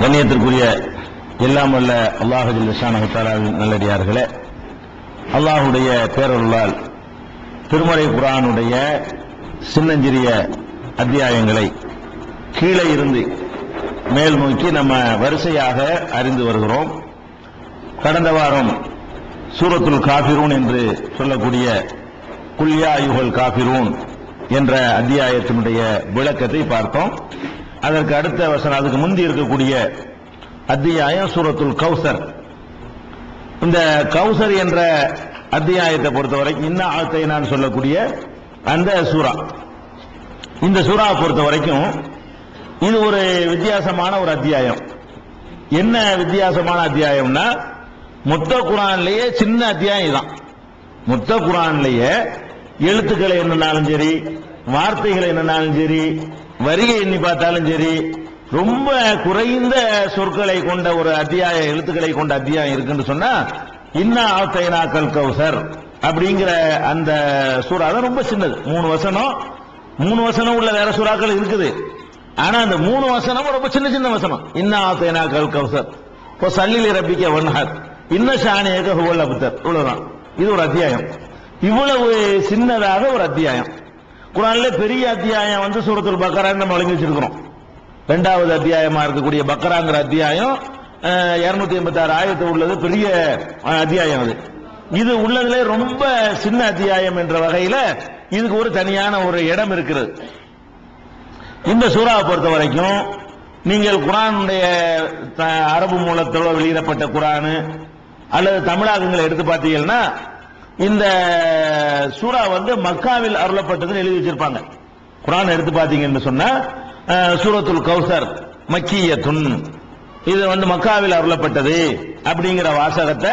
கண்ணியத்திற்குரிய எல்லாம் வல்ல அல்லாஹு ஜில்லிஷானஹுத்தாலாவின் நல்லடியார்களே அல்லாஹுடைய பேரருளால் திருமறை குரானுடைய சின்னஞ்சிறிய அத்தியாயங்களை கீழே இருந்து மேல் நோக்கி நம்ம வரிசையாக அறிந்து வருகிறோம். கடந்த வாரம் சூரத்துல் காபிரூன் என்று சொல்லக்கூடிய குல்யா யுகல் காபிரூன் என்ற அத்தியாயத்தினுடைய விளக்கத்தை பார்த்தோம். அதற்கு அடுத்த வசனம் அதுக்கு முந்தி இருக்கக்கூடிய அத்தியாயம் சூரத்துல் கௌசர். இந்த கௌசர் என்ற அத்தியாயத்தை பொறுத்தவரைக்கும் இன்ன ஆழ்த்தை நான் சொல்லக்கூடிய அந்த சூரா இந்த சூறாவை பொறுத்த வரைக்கும் இது ஒரு வித்தியாசமான ஒரு அத்தியாயம். என்ன வித்தியாசமான அத்தியாயம்னா மொத்த குரான்லயே சின்ன அத்தியாயம் தான் மொத்த குரான்லயே எழுத்துக்களை என்னன்னாலும் சரி வார்த்தைகளை என்னன்னாலும் சரி வரிகை எண்ணி பார்த்தாலும் சரி ரொம்ப குறைந்த சொற்களை கொண்ட ஒரு அத்தியாய எழுத்துக்களை கொண்ட அத்தியாயம் இருக்குன்னு சொன்னா இன்னா ஆத்தைனாக்கல் கௌசர் அப்படிங்கிற அந்த சூறா தான் ரொம்ப சின்னது. மூணு வசனம் மூணு வசனம் உள்ள வேற சூறாக்கள் இருக்குது. ஆனா அந்த மூணு வசனம் ரொம்ப சின்ன சின்ன வசனம். இன்னா ஆத்தைனாக்கல் கௌசர் இப்போ சல்லில் ரப்பிக்க ஒன்ஹர் இன்ன ஷானியக ஹுவல் அபுத்தர் இவ்வளவுதான். இது ஒரு அத்தியாயம். இவ்வளவு சின்னதாக ஒரு அத்தியாயம். குரான்ல பெரிய அத்தியாயம் வந்து சூரத்துல் பக்கரான்னு நம்ம வழங்கி வச்சிருக்கிறோம். ரெண்டாவது அத்தியாயமா இருக்கக்கூடிய பக்கராங்கிற அத்தியாயம் இருநூத்தி எண்பத்தி ஆறு ஆயிரத்து உள்ளது பெரிய அத்தியாயம் அது. இது உள்ளதுல ரொம்ப சின்ன அத்தியாயம் என்ற வகையில இதுக்கு ஒரு தனியான ஒரு இடம் இருக்கிறது. இந்த சூறாவை பொறுத்த வரைக்கும் நீங்கள் குரானுடைய த- அரபு மூலத்தோட வெளியிடப்பட்ட குரானு அல்லது தமிழாக்கங்களை எடுத்து பார்த்தீங்கன்னா இந்த சூறா வந்து மக்காவில் அருளப்பட்டதுன்னு எழுதி வச்சிருப்பாங்க. குரான் எடுத்து பார்த்தீங்கன்னு சொன்னா சூரத்துல் கௌசர் மக்கியத்துன். இது வந்து மக்காவில் அருளப்பட்டது அப்படிங்கிற வாசகத்தை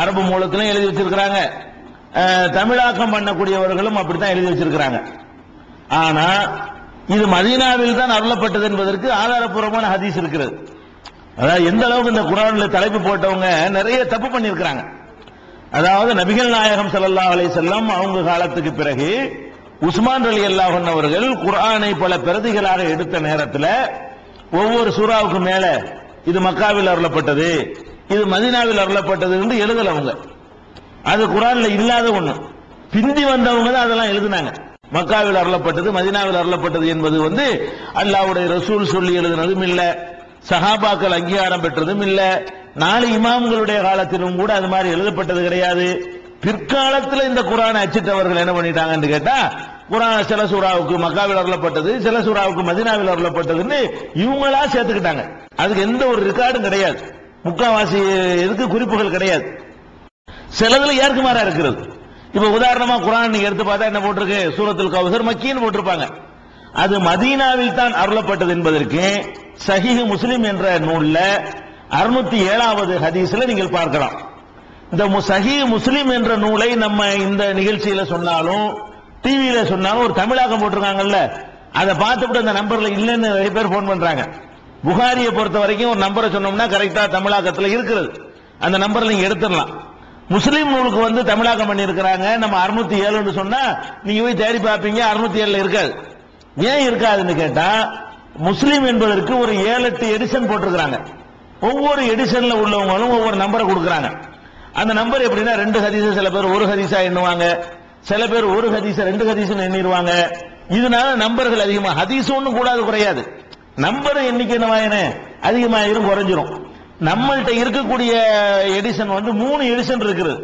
அரபு மூலத்திலும் எழுதி வச்சிருக்கிறாங்க. தமிழாக்கம் பண்ணக்கூடியவர்களும் அப்படித்தான் எழுதி வச்சிருக்கிறாங்க. ஆனா இது மதீனாவில் தான் அருளப்பட்டது என்பதற்கு ஆதாரப்பூர்வமான ஹதீஸ் இருக்கிறது. அதாவது எந்த அளவுக்கு இந்த குரான்ல தலைப்பு போட்டவங்க நிறைய தப்பு பண்ணியிருக்கிறாங்க. அதாவது நபிகள் நாயகம் சல்லா அலைஹி செல்லம் அவங்க காலத்துக்கு பிறகு உஸ்மான் அலி அல்லாஹ் அவர்கள் குரானை பல பிரதிகளாக எடுத்த நேரத்தில் ஒவ்வொரு சூறாவுக்கு மேல இது மக்காவில் அருளப்பட்டது இது மதீனாவில் அருளப்பட்டது என்று எழுதல அவங்க அது குரான்ல இல்லாத ஒண்ணு. பிந்தி வந்தவங்க தான் அதெல்லாம் எழுதினாங்க. மக்காவில் அருளப்பட்டது மதினாவில் அருளப்பட்டது என்பது வந்து அல்லாஹ்வுடைய ரசூல் சொல்லி எழுதினதும் இல்லை. சஹாபாக்கள் அங்கீகாரம் பெற்றதும் இல்ல. நாலு இமாம்களுடைய காலத்திலும் கூட அது மாதிரி எழுதப்பட்டது கிடையாது. பிற்காலத்துல இந்த குரானை அச்சிட்டவர்கள் என்ன பண்ணிட்டாங்கன்னு கேட்டா குரான் சில சூறாவுக்கு மக்காவில் அருளப்பட்டது சில சூறாவுக்கு மதினாவில் அருளப்பட்டதுன்னு இவங்களா சேர்த்துக்கிட்டாங்க. அதுக்கு எந்த ஒரு ரெக்கார்டும் கிடையாது. முக்காவாசி எதுக்கு குறிப்புகள் கிடையாது. சிலதுல ஏற்குமாறா இருக்கிறது. இப்ப உதாரணமா குரான் நீங்க எடுத்து பார்த்தா என்ன போட்டிருக்கு? சூரத்தில் கவுசர் மக்கின்னு போட்டிருப்பாங்க. அது மதீனாவில் தான் அருளப்பட்டது என்பதற்கு சஹிஹ் முஸ்லிம் என்ற நூல்ல அறுநூத்தி ஏழாவது ஹதீஸ்ல நீங்கள் பார்க்கலாம். இந்த மு- முஸ்லிம் என்ற நூலை நம்ம இந்த நிகழ்ச்சியில சொன்னாலும் டிவியில சொன்னாலும் ஒரு தமிழாக்கம் போட்டிருக்காங்கல்ல அதை பார்த்துட்டு அந்த நம்பர்ல இல்லைன்னு நிறைய பேர் போன் பண்றாங்க. புகாரியை பொறுத்த வரைக்கும் ஒரு நம்பரை சொன்னோம்னா கரெக்டா தமிழாக்கத்துல இருக்கிறது. அந்த நம்பர்ல நீங்க எடுத்துடலாம். முஸ்லீம் நூலுக்கு வந்து தமிழாக்கம் பண்ணியிருக்கிறாங்க. நம்ம அறுநூத்தி ஏழுன்னு சொன்னா நீங்க போய் தேடி பார்ப்பீங்க அறுநூத்தி ஏழுல இருக்காது. ஏன் இருக்காதுன்னு கேட்டா முஸ்லீம் என்பதற்கு ஒரு ஏழு எட்டு எடிஷன் போட்டிருக்கிறாங்க. ஒவ்வொரு எடிஷன்ல உள்ளவங்களும் ஒவ்வொரு நம்பரை கொடுக்குறாங்க. அந்த நம்பர் எப்படின்னா ரெண்டு ஹதீச சில பேர் ஒரு ஹதீஸா எண்ணுவாங்க. சில பேர் ஒரு ஹதீச ரெண்டு ஹதீசன் எண்ணிடுவாங்க. இதனால நம்பர்கள் அதிகமா ஹதீஸ் ஒன்றும் கூடாது குறையாது. நம்பர் எண்ணிக்கை என்னவாயினே அதிகமாயிரும் குறைஞ்சிரும். நம்மள்கிட்ட இருக்கக்கூடிய எடிஷன் வந்து மூணு எடிஷன் இருக்குது.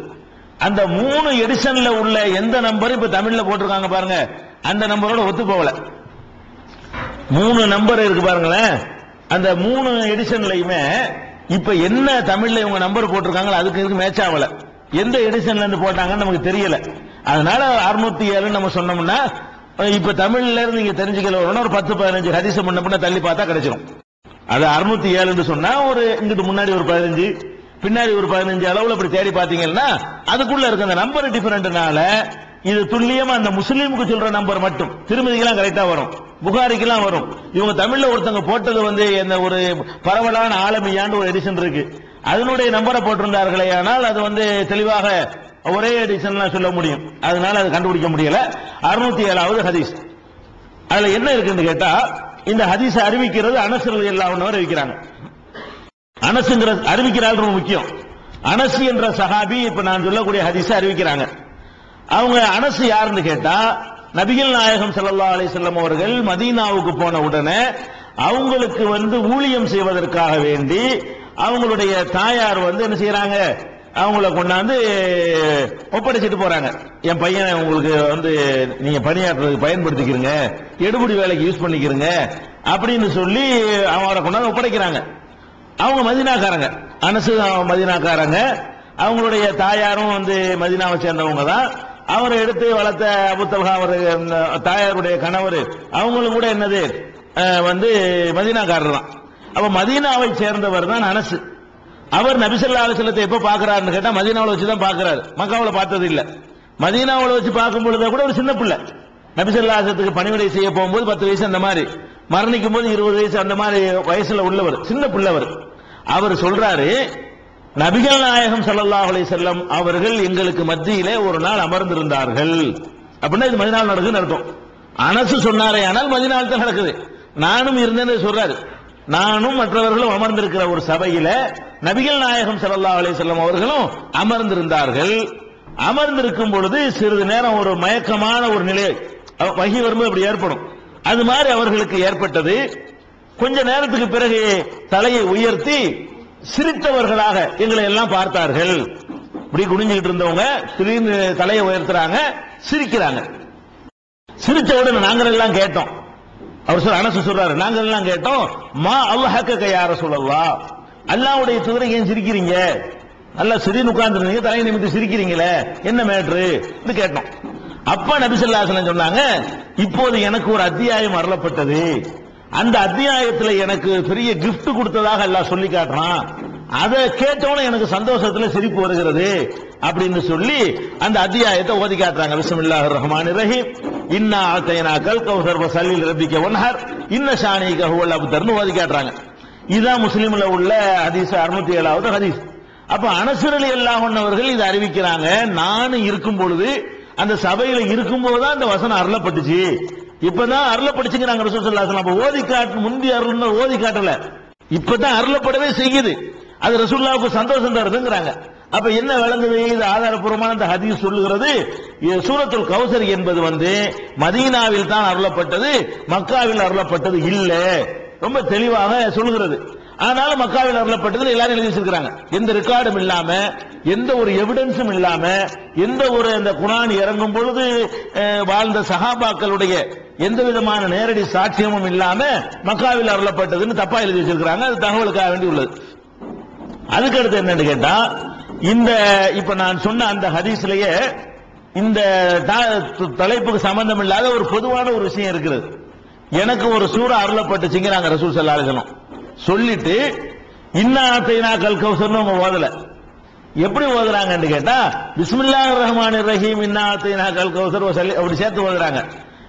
அந்த மூணு எடிஷன்ல உள்ள எந்த நம்பரும் இப்ப தமிழ்ல போட்டிருக்காங்க பாருங்க. அந்த நம்பரோட ஒத்து போகல. மூணு நம்பர் இருக்கு பாருங்களேன். அந்த மூணு எடிஷன்லயுமே இப்ப என்ன தமிழ்ல இவங்க நம்பர் போட்டிருக்காங்களோ அதுக்கு இதுக்கு மேட்ச் ஆகல. எந்த எடிஷன்ல இருந்து போட்டாங்கன்னு நமக்கு தெரியல. அதனால அறுநூத்தி ஏழு நம்ம சொன்னோம்னா இப்ப தமிழ்ல இருந்து நீங்க தெரிஞ்சுக்கல. ஒரு பத்து பதினஞ்சு ஹதீஸ் பண்ண பண்ண தள்ளி பார்த்தா கிடைச்சிடும் அது அறுநூத்தி ஏழுன்னு சொன்னா ஒரு இங்கிட்டு முன்னாடி ஒரு பதினஞ்சு பின்னாடி ஒரு பதினஞ்சு அளவுல இப்படி தேடி பாத்தீங்கன்னா அதுக்குள்ள இருக்க அந்த நம்பர் டிஃபரெண்ட்னால இது துல்லியமா அந்த முஸ்லீமுக்கு சொல்ற நம்பர் மட்டும். திருமதிக்கெல்லாம் கரெக்டா வரும். புகாரிக்கெல்லாம் வரும். இவங்க தமிழ்ல ஒருத்தங்க போட்டது வந்து என்ன ஒரு பரவலான ஆளுமையாண்டு ஒரு எடிஷன் இருக்கு. அதனுடைய நம்பரை போட்டிருந்தார்களே ஆனால் அது வந்து தெளிவாக ஒரே எடிஷன்லாம் சொல்ல முடியும். அதனால அது கண்டுபிடிக்க முடியல. அறுநூத்தி ஏழாவது ஹதீஸ். அதுல என்ன இருக்குன்னு கேட்டா இந்த ஹதீஸ் அறிவிக்கிறது அனசர் எல்லாம் அறிவிக்கிறாங்க. அனசுங்கிற அறிவிக்கிறாள் ரொம்ப முக்கியம். அனசு என்ற சஹாபி இப்ப நான் சொல்லக்கூடிய ஹதீஸ் அறிவிக்கிறாங்க. அவங்க அனசு யாருன்னு கேட்டா நபிகள் நாயகம் ஸல்லல்லாஹு அலி செல்லம் அவர்கள் மதீனாவுக்கு போன உடனே அவங்களுக்கு வந்து ஊழியம் செய்வதற்காக வேண்டி அவங்களுடைய தாயார் வந்து என்ன செய்யறாங்க அவங்கள கொண்டாந்து ஒப்படைச்சிட்டு போறாங்க. என் பையனை உங்களுக்கு வந்து நீங்க பணியாற்றுறதுக்கு பயன்படுத்திக்கிறீங்க. எடுபடி வேலைக்கு யூஸ் பண்ணிக்கிறீங்க அப்படின்னு சொல்லி அவரை கொண்டாந்து ஒப்படைக்கிறாங்க. அவங்க மதினாக்காரங்க. அனசு மதினாக்காரங்க. அவங்களுடைய தாயாரும் வந்து மதினாவை சேர்ந்தவங்க தான். அவரை எடுத்து வளர்த்த அபுத்தல்ஹா அவர் தாயாருடைய கணவர் அவங்களும் கூட என்னது வந்து மதீனாக்காரர் தான் அப்ப மதீனாவை சேர்ந்தவர் தான் அனசு. அவர் நபிசல்லா அலுவலத்தை எப்ப பாக்குறாருன்னு கேட்டா மதீனாவில் வச்சு தான் பாக்குறாரு மக்காவில் பார்த்தது இல்ல. மதீனாவில் வச்சு பார்க்கும் பொழுது கூட ஒரு சின்ன பிள்ளை. நபிசல்லாசத்துக்கு பணிவிடை செய்ய போகும்போது பத்து வயசு அந்த மாதிரி. மரணிக்கும் போது இருபது வயசு அந்த மாதிரி வயசுல உள்ளவர். சின்ன பிள்ளை அவர் சொல்றாரு நபிகள் நாயகம் சல்லல்லாஹ் அலைஹி அவர்கள் எங்களுக்கு மத்தியிலே ஒரு நாள் அமர்ந்திருந்தார்கள். அப்படின்னா இது மதிநாள் நடக்குதுன்னு அர்த்தம். அனசு சொன்னாரே ஆனால் மதிநாள் தான் நடக்குது. நானும் இருந்தேன்னு சொல்றாரு. நானும் மற்றவர்களும் அமர்ந்திருக்கிற ஒரு சபையில நபிகள் நாயகம் சல்லா அலைஹி செல்லம் அவர்களும் அமர்ந்திருந்தார்கள். அமர்ந்திருக்கும் பொழுது சிறிது நேரம் ஒரு மயக்கமான ஒரு நிலை வகி வரும்போது அப்படி ஏற்படும். அது மாதிரி அவர்களுக்கு ஏற்பட்டது. கொஞ்ச நேரத்துக்கு பிறகு தலையை உயர்த்தி சிரித்தவர்களாக எங்களை எல்லாம் பார்த்தார்கள். இப்படி குனிஞ்சுக்கிட்டு இருந்தவங்க திடீர்னு தலையை உயர்த்துறாங்க சிரிக்கிறாங்க. சிரிச்ச உடனே நாங்கள் எல்லாம் கேட்டோம். அவர் சொல்ற அனசு சொல்றாரு நாங்கள் எல்லாம் கேட்டோம் மா அல்லாஹக்க யார சொல்லலாம் அல்லாவுடைய தூதரை ஏன் சிரிக்கிறீங்க? நல்லா சிரின்னு உட்கார்ந்துருந்தீங்க தலையை நிமித்து சிரிக்கிறீங்களே என்ன மேட்ரு? கேட்டோம். அப்பா நபிசல்லாசனம் சொன்னாங்க இப்போது எனக்கு ஒரு அத்தியாயம் அருளப்பட்டது. அந்த அத்தியாயத்தில் எனக்கு பெரிய கிஃப்ட் கொடுத்ததாக எல்லாம் சொல்லி காட்டுறான். அதை கேட்டவன எனக்கு சந்தோஷத்துல சிரிப்பு வருகிறது அப்படின்னு சொல்லி அந்த அத்தியாயத்தை ஓதி காட்டுறாங்க. விஷமில்லாஹ் ரஹ்மான் ரஹீம். இன்னா ஆத்தைனா கல் கௌசர் சல்லில் ரபிக்க ஒன்ஹர் இன்ன சாணி கஹுவல் அப்தர்னு ஓதி காட்டுறாங்க. இதுதான் முஸ்லீம்ல உள்ள ஹதீஸ் அறுநூத்தி ஏழாவது ஹதீஸ். அப்ப அனசரலி அல்லாஹ் அவர்கள் இதை அறிவிக்கிறாங்க. நானும் இருக்கும் பொழுது அந்த சபையில இருக்கும் போதுதான் அந்த வசனம் அருளப்பட்டுச்சு. இப்பதான் அருளப்பட்டுச்சுங்கிறாங்க ரசூல் ஸல்லல்லாஹு அலைஹி அப்ப ஓதி காட்டு முந்தி அருள்னு ஓதி காட்டல. இப்பதான் அருளப்படவே செய்யுது. அது ரசூல்லாவுக்கு சந்தோஷம் தருதுங்கிறாங்க. அப்ப என்ன விளங்குது? இது ஆதாரபூர்வமான அந்த ஹதீஸ் சொல்லுகிறது. சூரத்துல் கௌசர் என்பது வந்து மதீனாவில் தான் அருளப்பட்டது மக்காவில் அருளப்பட்டது இல்ல. ரொம்ப தெளிவாக சொல்லுகிறது. ஆனாலும் மக்காவில் அருளப்பட்டது எல்லாரும் எழுதி வச்சிருக்கிறாங்க. எந்த ரெக்கார்டும் இல்லாம எந்த ஒரு எவிடன்ஸும் இல்லாம எந்த ஒரு அந்த குரான் இறங்கும் பொழுது வாழ்ந்த சகாபாக்களுடைய எந்த விதமான நேரடி சாட்சியமும் இல்லாம மக்காவில் அருளப்பட்டதுன்னு தப்பா எழுதி வச்சிருக்கிறாங்க. அது தகவலுக்காக வேண்டி உள்ளது. அதுக்கு அடுத்து என்னன்னு கேட்டா இந்த இப்ப நான் சொன்ன அந்த ஹதீஸ்லயே இந்த தலைப்புக்கு சம்பந்தம் இல்லாத ஒரு பொதுவான ஒரு விஷயம் இருக்கிறது. எனக்கு ஒரு சூறா அருளப்பட்டுச்சுங்கிறாங்க ரசூல் ஸல்லல்லாஹு அலைஹி சொல்லிட்டு இன்னா ஆத்தைனா கல் கௌசர்னு அவங்க ஓதல. எப்படி ஓதுறாங்கன்னு கேட்டா பிஸ்மில்லா ரஹ்மான் ரஹீம் இன்னா ஆத்தைனா கல் கௌசர் அப்படி சேர்த்து ஓதுறாங்க.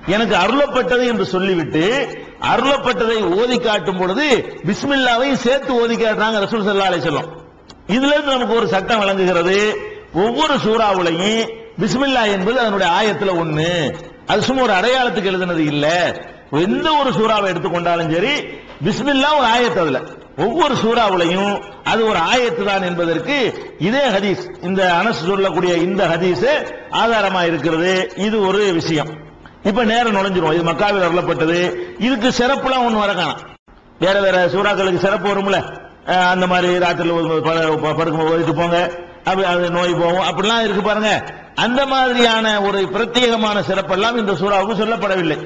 எனக்கு அருளப்பட்டது என்று சொல்லிவிட்டு அருளப்பட்டதை ஓதி காட்டும் பொழுது பிஸ்மில்லாவையும் சேர்த்து ஓதி காட்டினாங்க ரசூல் சல்லா அலைஹி வஸல்லம். இதுல இருந்து நமக்கு ஒரு சட்டம் வழங்குகிறது ஒவ்வொரு சூறாவுலையும் பிஸ்மில்லா என்பது அதனுடைய ஆயத்துல ஒண்ணு. அது சும்மா ஒரு அடையாளத்துக்கு எழுதுனது இல்ல. எந்த ஒரு சூறாவை எடுத்துக்கொண்டாலும் சரி பிஸ்மில்லா ஒரு ஆயத்து அதுல. ஒவ்வொரு சூறாவுலையும் அது ஒரு ஆயத்து தான் என்பதற்கு இதே ஹதீஸ் இந்த அனசு சொல்லக்கூடிய இந்த ஹதீஸ் ஆதாரமா இருக்கிறது. இது ஒரு விஷயம். இப்ப நேரம் நுழைஞ்சிரும். இது மக்காவில் அருளப்பட்டது இதுக்கு சிறப்புலாம் ஒண்ணு வர காணாம். வேற வேற சூறாக்களுக்கு சிறப்பு வரும்ல? அந்த மாதிரி ராத்திரில படுக்கும் ஓதிட்டு போங்க. அப்படி அது நோய் போகும். அப்படிலாம் இருக்கு பாருங்க. அந்த மாதிரியான ஒரு பிரத்யேகமான சிறப்பெல்லாம் இந்த சூறாவுக்கு சொல்லப்படவில்லை.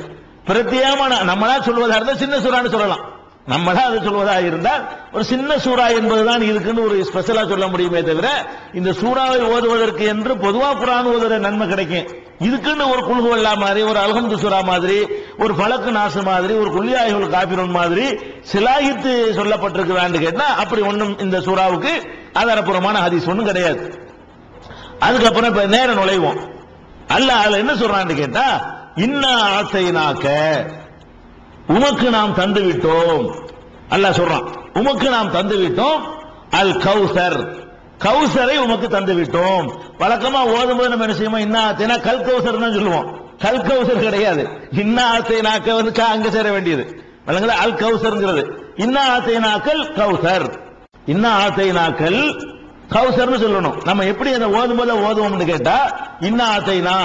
பிரத்யேகமான நம்மளா சொல்வதா இருந்தால் சின்ன சூறான்னு சொல்லலாம். நம்மளா அது சொல்வதா இருந்தால் ஒரு சின்ன சூறா என்பதுதான் இதுக்குன்னு ஒரு ஸ்பெஷலா சொல்ல முடியுமே தவிர இந்த சூறாவை ஓதுவதற்கு என்று பொதுவா குரான் ஓதுற நன்மை கிடைக்கும். இதுக்குன்னு ஒரு குழுகுவல்லா மாதிரி ஒரு அல்ஹம்து சூரா மாதிரி ஒரு பழக்கு நாசு மாதிரி ஒரு குள்ளியாய்கள் காப்பிரன் மாதிரி சிலாகித்து சொல்லப்பட்டிருக்கிறான்னு கேட்டா அப்படி ஒன்றும் இந்த சூறாவுக்கு ஆதாரபூர்வமான ஹதீஸ் ஒன்றும் கிடையாது. அதுக்கப்புறம் இப்ப நேரம் நுழைவோம். அல்ல அதுல என்ன சொல்றான்னு கேட்டா இன்னா ஆசைனாக்க உமக்கு நாம் தந்து விட்டோம் அல்ல சொல்றான் உமக்கு நாம் தந்து விட்டோம் அல் கௌசர். கௌசரை உமக்கு தந்து விட்டோம் வழக்கமா ஓதும்போது நம்ம என்ன செய்வோம்? இன்னாத்தினா கல் கௌசர் தான் சொல்லுவோம். கல் கௌசர் கிடையாது. இன்னாத்தினாக்க வந்து அங்க சேர வேண்டியது. வழங்குது அல் கௌசர்ங்கிறது. இன்னா ஆத்தைனாக்கல் கௌசர். இன்னா ஆத்தைனாக்கல் கௌசர்னு சொல்லணும். நம்ம எப்படி அதை ஓதும் போது ஓதுவோம்னு கேட்டா இன்னா ஆத்தைனா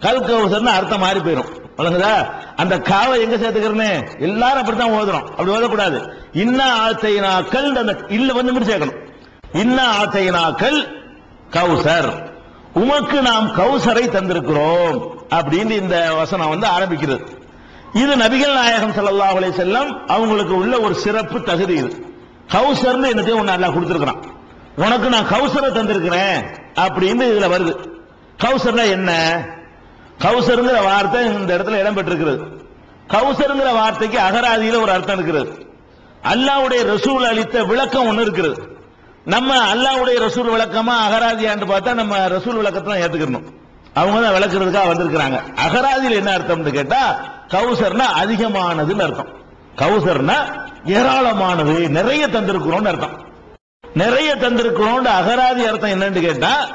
கல் கௌசர்னு அர்த்தம் மாறி போயிடும் வழங்குதா அந்த காவை எங்க சேர்த்துக்கிறனே? எல்லாரும் அப்படித்தான் ஓதுறோம். அப்படி ஓதக்கூடாது. இன்னா ஆத்தைனாக்கல் அந்த இல்ல வந்து மட்டும் சேர்க்கணும் இன்னா ஆத்தைனாக்கல் கௌசர். உமக்கு நாம் கௌசரை தந்திருக்கிறோம் அப்படின்னு இந்த வசனம் வந்து ஆரம்பிக்கிறது. இது நபிகள் நாயகம் ஸல்லல்லாஹு அலே செல்லம் அவங்களுக்கு உள்ள ஒரு சிறப்பு தகுதி இது. கௌசர்னு என்னத்தையும் ஒன்று நல்லா கொடுத்துருக்குறான். உனக்கு நான் கௌசரை தந்திருக்கிறேன் அப்படின்னு இதுல வருது. கௌசர்னா என்ன? கௌசருங்கிற வார்த்தை இந்த இடத்துல இடம் பெற்றிருக்கிறது. கௌசருங்கிற வார்த்தைக்கு அகராதியில ஒரு அர்த்தம் இருக்கிறது. அல்லாஹ்வுடைய ரசூல் அளித்த விளக்கம் ஒன்னு இருக்கிறது. நம்ம அல்லாவுடைய ரசூல் விளக்கமா அகராதியான்னு பார்த்தா நம்ம ரசூல் விளக்கத்தை ஏத்துக்கணும். அவங்க தான் விளக்குறதுக்காக வந்திருக்கிறாங்க. அகராதியில் என்ன அர்த்தம்னு கேட்டா கௌசர்னா அதிகமானதுன்னு அர்த்தம். கௌசர்னா ஏராளமானது நிறைய தந்திருக்கிறோம்னு அர்த்தம். நிறைய தந்திருக்கிறோம் அகராதி அர்த்தம் என்னன்னு கேட்டா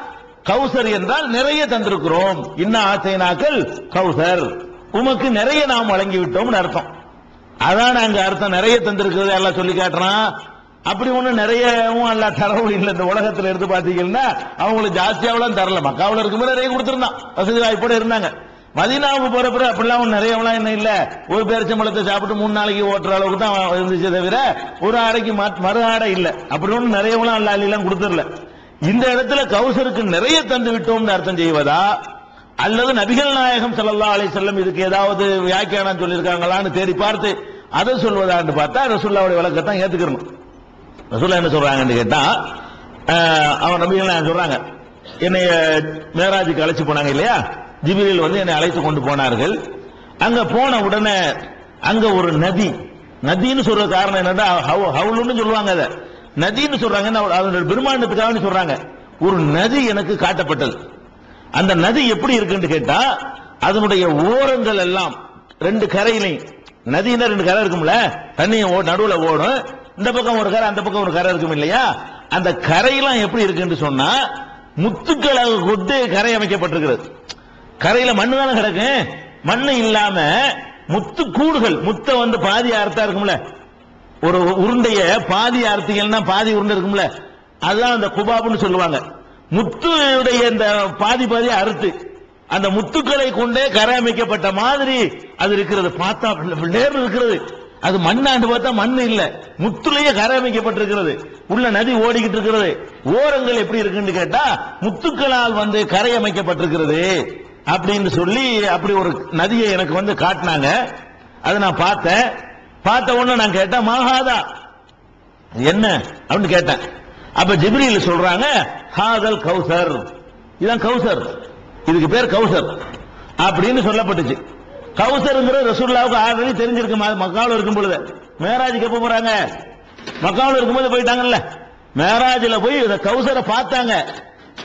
கௌசர் என்றால் நிறைய தந்திருக்கிறோம். இன்ன ஆசைனாக்கள் கௌசர். உமக்கு நிறைய நாம் வழங்கி விட்டோம்னு அர்த்தம். அதான் அங்க அர்த்தம். நிறைய தந்திருக்கிறது எல்லாம் சொல்லி காட்டுறான். அப்படி ஒண்ணு நிறையவும் அல்ல தரவும் இல்லை. இந்த உலகத்துல எடுத்து பாத்தீங்கன்னா அவங்களுக்கு ஜாஸ்தியாவெல்லாம் தரல. மக்காவில் இருக்கும்போது நிறைய கொடுத்திருந்தான். வசதி வாய்ப்போட இருந்தாங்க. மதினாவுக்கு போறப்ப அப்படிலாம் நிறையவெல்லாம் என்ன இல்ல. ஒரு பேரிச்சம்பழத்தை சாப்பிட்டு மூணு நாளைக்கு ஓட்டுற அளவுக்கு தான் இருந்துச்சு தவிர ஒரு ஆடைக்கு மறு ஆடை இல்ல. அப்படி ஒன்றும் நிறையவெல்லாம் அல்ல அல்லாம் கொடுத்துடல இந்த இடத்துல கௌசருக்கு நிறைய தந்து விட்டோம்னு அர்த்தம் செய்வதா? அல்லது நபிகள் நாயகம் ஸல்லல்லாஹு அலைஹி செல்லம் இதுக்கு ஏதாவது வியாக்கியானம் சொல்லியிருக்காங்களான்னு தேடி பார்த்து அதை சொல்வதான்னு பார்த்தா ரசுல்லாவுடைய விளக்கத்தான் ஏத்துக்கணும். ரசூல்லா என்ன சொல்றாங்கன்னு கேட்டா அவன் நபிகள் சொல்றாங்க என்னைய மேராஜுக்கு அழைச்சு போனாங்க இல்லையா? ஜிபிரியில் வந்து என்னை அழைத்து கொண்டு போனார்கள். அங்க போன உடனே அங்க ஒரு நதி நதின்னு சொல்ற காரணம் என்னன்னா ஹவு- ஹவுலுன்னு சொல்லுவாங்க அதை. நதின்னு சொல்றாங்க அதனுடைய பெருமாண்டத்துக்காக சொல்றாங்க. ஒரு நதி எனக்கு காட்டப்பட்டது. அந்த நதி எப்படி இருக்குன்னு கேட்டா அதனுடைய ஓரங்கள் எல்லாம் ரெண்டு கரையிலையும் நதினா ரெண்டு கரை இருக்கும்ல? தண்ணி ஓ- ஓடும். இந்த பக்கம் ஒரு கரை அந்த பக்கம் ஒரு கரை இருக்கும் இல்லையா? அந்த கரையெல்லாம் எப்படி இருக்குன்னு சொன்னா முத்துக்களை கொண்டு கரை அமைக்கப்பட்டிருக்கிறது. கரையில மண்ணு தானே கிடக்கு? மண்ணு இல்லாம முத்து கூடுகள் முத்தை வந்து பாதி அறுத்தா இருக்கும்ல. ஒரு உருண்டைய பாதி அறுத்தீங்கன்னா பாதி உருண்டை இருக்கும்ல. அதுதான் அந்த குபாபுன்னு சொல்லுவாங்க. முத்துடைய இந்த பாதி பாதி அறுத்து அந்த முத்துக்களை கொண்டே கரை அமைக்கப்பட்ட மாதிரி அது இருக்கிறது. பார்த்தா நேர்ல இருக்கிறது. அது மண்ணாண்டு பார்த்தா மண் இல்ல. முத்துலயே கரை அமைக்கப்பட்டிருக்கிறது. உள்ள நதி ஓடிக்கிட்டு இருக்கிறது. ஓரங்கள் எப்படி இருக்குன்னு கேட்டா முத்துக்களால் வந்து கரை அமைக்கப்பட்டிருக்கிறது. அப்படின்னு சொல்லி அப்படி ஒரு நதியை எனக்கு வந்து காட்டினாங்க. அதை நான் பார்த்தேன். பார்த்த உடனே நான் கேட்டேன் மாகாதா. என்ன? அப்படின்னு கேட்டேன். அப்ப ஜிப்ரியில் சொல்றாங்க ஹாதல் கௌசர். இதான் கௌசர். இதுக்கு பேர் கௌசர். அப்படின்னு சொல்லப்பட்டுச்சு. கவுசருங்கிற ரசூல்லாவுக்கு ஆல்ரெடி தெரிஞ்சிருக்கு மக்காவில் இருக்கும் பொழுது. மேராஜுக்கு எப்ப போறாங்க? மக்காவுல இருக்கும்போது போயிட்டாங்கல்ல. மேராஜில் போய் இந்த கவுசரை பார்த்தாங்க.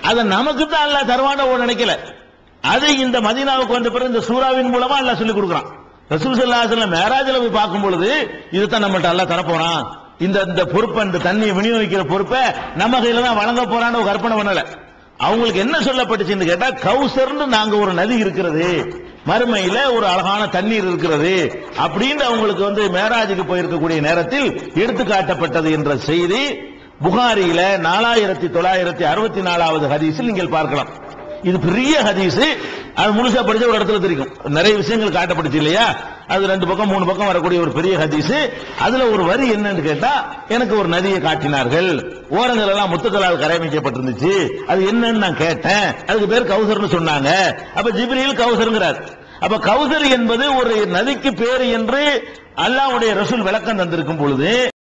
அதை நமக்கு தான் அல்ல தருவான ஒரு நினைக்கல. அது இந்த மதீனாவுக்கு வந்த பிறகு இந்த சூறாவின் மூலமா எல்லாம் சொல்லி கொடுக்குறான். ரசூல் ஸல்லல்லாஹு மேராஜில் போய் பார்க்கும் பொழுது இதுதான் நம்மகிட்ட அல்லாஹ் தரப்போறான். இந்த இந்த பொறுப்பை இந்த தண்ணியை விநியோகிக்கிற பொறுப்பை நம்ம கையில தான் வழங்க போறான்னு கற்பனை பண்ணல. அவங்களுக்கு என்ன சொல்லப்பட்டுச்சுன்னு கேட்டா கௌசர்னு நாங்க ஒரு நதி இருக்கிறது மறுமையில ஒரு அழகான தண்ணீர் இருக்கிறது அப்படின்னு அவங்களுக்கு வந்து மேராஜுக்கு போயிருக்கக்கூடிய நேரத்தில் எடுத்து காட்டப்பட்டது என்ற செய்தி புகாரியில நாலாயிரத்தி தொள்ளாயிரத்தி அறுபத்தி நாலாவது ஹதீஸில் நீங்கள் பார்க்கலாம். இது பெரிய ஹதீஸ். அது முழுசா படிச்ச ஒரு இடத்துல தெரியும். நிறைய விஷயங்கள் காட்டப்படுச்சு இல்லையா? அது ரெண்டு பக்கம் மூணு பக்கம் வரக்கூடிய ஒரு பெரிய ஹதீஸ். அதுல ஒரு வரி என்னன்னு கேட்டா எனக்கு ஒரு நதியை காட்டினார்கள். ஓரங்கள் எல்லாம் முத்துக்களால் கரையமைக்கப்பட்டிருந்துச்சு. அது என்னன்னு நான் கேட்டேன். அதுக்கு பேர் கௌசர்னு சொன்னாங்க. அப்ப ஜிப்ரீல் கௌசருங்கிறார். அப்ப கௌசர் என்பது ஒரு நதிக்கு பேரு என்று அல்லாவுடைய ரசூல் விளக்கம் தந்திருக்கும் பொழுது